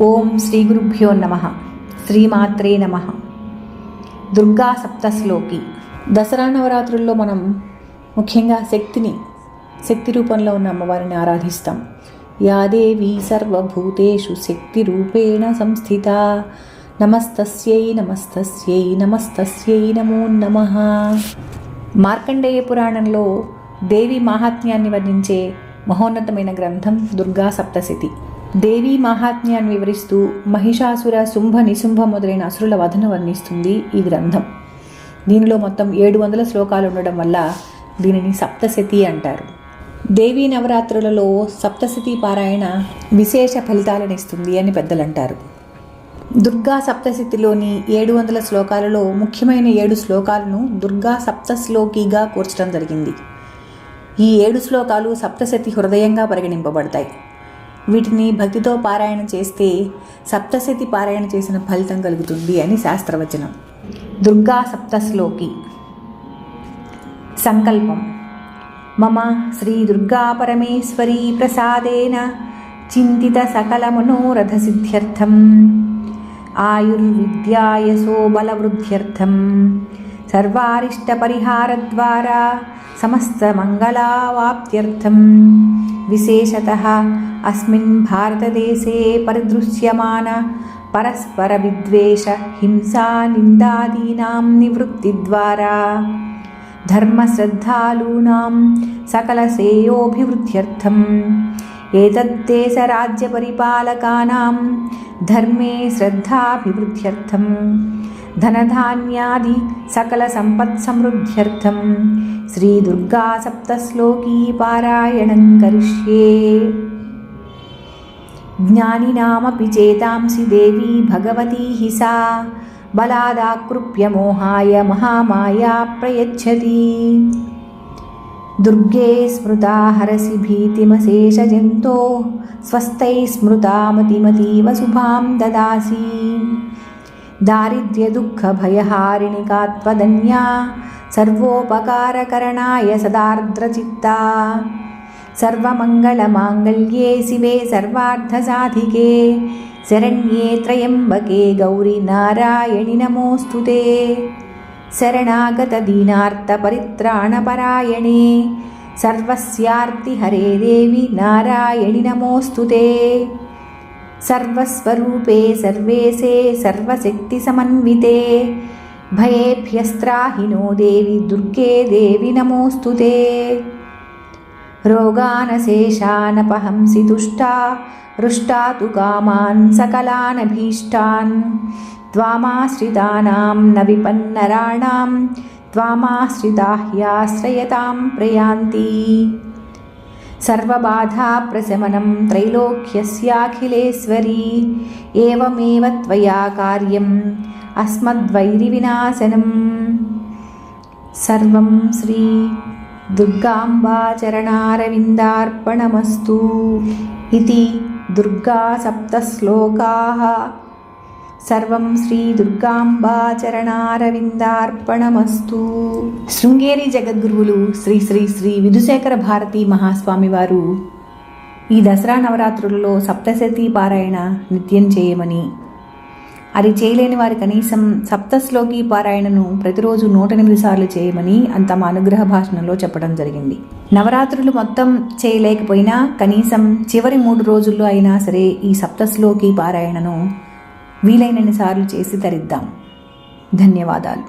ఓం శ్రీ గురుభ్యో నమ. శ్రీమాత్రే నమ. దుర్గా సప్తశ్లోకి. దసరా నవరాత్రుల్లో మనం ముఖ్యంగా శక్తిని శక్తి రూపంలో ఉన్న అమ్మవారిని ఆరాధిస్తాం. యాదేవి సర్వభూతేషు శక్తి రూపేణ సంస్థిత. నమస్తస్యై నమస్తస్యై నమస్తస్యై నమో నమ. మార్కండేయ పురాణంలో దేవి మాహాత్మ్యాన్ని వర్ణించే మహోన్నతమైన గ్రంథం దుర్గా సప్తశతి. దేవీ మహాత్మ్యాన్ని వివరిస్తూ మహిషాసుర శుంభ నిశుంభ మొదలైన అసురుల వధను వర్ణిస్తుంది ఈ గ్రంథం. దీనిలో మొత్తం ఏడు వందల శ్లోకాలు ఉండడం వల్ల దీనిని సప్తశతి అంటారు. దేవీ నవరాత్రులలో సప్తశతి పారాయణ విశేష ఫలితాలను ఇస్తుంది అని పెద్దలు అంటారు దుర్గా సప్తశతిలోని ఏడు వందల శ్లోకాలలో ముఖ్యమైన ఏడు శ్లోకాలను దుర్గా సప్తశ్లోకిగా కూర్చడం జరిగింది. ఈ ఏడు శ్లోకాలు సప్తశతి హృదయంగా పరిగణింపబడతాయి. వీటిని భక్తితో పారాయణ చేస్తే సప్తశతి పారాయణ చేసిన ఫలితం కలుగుతుంది అని శాస్త్రవచనం. దుర్గా సప్తశ్లోకి. సంకల్పం. మమ శ్రీ దుర్గా పరమేశ్వరీ ప్రసాదేన చింతిత సకల మనోరథ సిద్ధ్యర్థం ఆయుర్విద్యాయసో బలవృద్ధ్యర్థం సమస్త మంగళావాప్త్యర్థం. విశేషతः అస్మిన్ భారతదేశే పరిదృశ్యమాన పరస్పరవిద్వేష హింసా నిందాదీనాం నివృత్తిద్వారా ధర్మశ్రద్ధాలూనాం సకలశ్రేయోభివృద్ధ్యర్థం एतद्देशराज्यपरिपालकानां धर्मे श्रद्धाभिवृद्ध्यर्थं धनधान्यादि सकलसम्पत्समृद्ध्यर्थं श्रीदुर्गा सप्तश्लोकी पारायणं करिष्ये ज्ञानिनामपि चेतांसि देवी भगवती हि सा बलादाकृप्य मोहाय महामाया प्रयच्छति दुर्गे स्मृता हरसि भीतिमशेषजन्तो स्वस्तैः स्मृता मतिमतीव शुभां ददासि दारिद्र्यदुःखभयहारिणिका त्वदन्या सर्वोपकारकरणाय सदार्द्रचित्ता सर्वमङ्गलमाङ्गल्ये शिवे सर्वार्थसाधिके शरण्ये त्र्यम्बके गौरि नारायणि नमोऽस्तु ते शरणागतदीनार्तपरित्राणपरायणे सर्वस्यार्तिहरे देवि नारायणि नमोऽस्तु ते सर्वस्वरूपे सर्वेशे सर्वशक्तिसमन्विते भयेभ्यस्त्राहिनो देवि दुर्गे देवि नमोऽस्तु ते रोगानशेषानपहंसि तुष्टा रुष्टा तु कामान् सकलानभीष्टान् त्वामाश्रितानां न विपन्नराणां त्वामाश्रिता ह्याश्रयतां प्रयान्ति सर्वबाधाप्रशमनं त्रैलोक्यस्याखिलेश्वरी एवमेव त्वया कार्यम् अस्मद्वैरिविनाशनं सर्वं श्री दुर्गाम्बाचरणारविन्दार्पणमस्तु इति दुर्गा सप्तश्लोकाः సర్వం శ్రీ దుర్గాంబాచరణారవిందార్పణమస్తు. శృంగేరి జగద్గురువులు శ్రీ శ్రీ శ్రీ విధుశేఖర భారతి మహాస్వామి వారు ఈ దసరా నవరాత్రులలో సప్తశతి పారాయణ నిత్యం చేయమని. అది చేయలేని వారి కనీసం సప్తశ్లోకి పారాయణను ప్రతిరోజు నూట ఎనిమిది సార్లు చేయమని అంత మా అనుగ్రహ భాషణలో చెప్పడం జరిగింది. నవరాత్రులు మొత్తం చేయలేకపోయినా కనీసం చివరి మూడు రోజుల్లో అయినా సరే ఈ సప్తశ్లోకి పారాయణను వీలైనన్ని సార్లు చేసి తరిద్దాం ధన్యవాదాలు.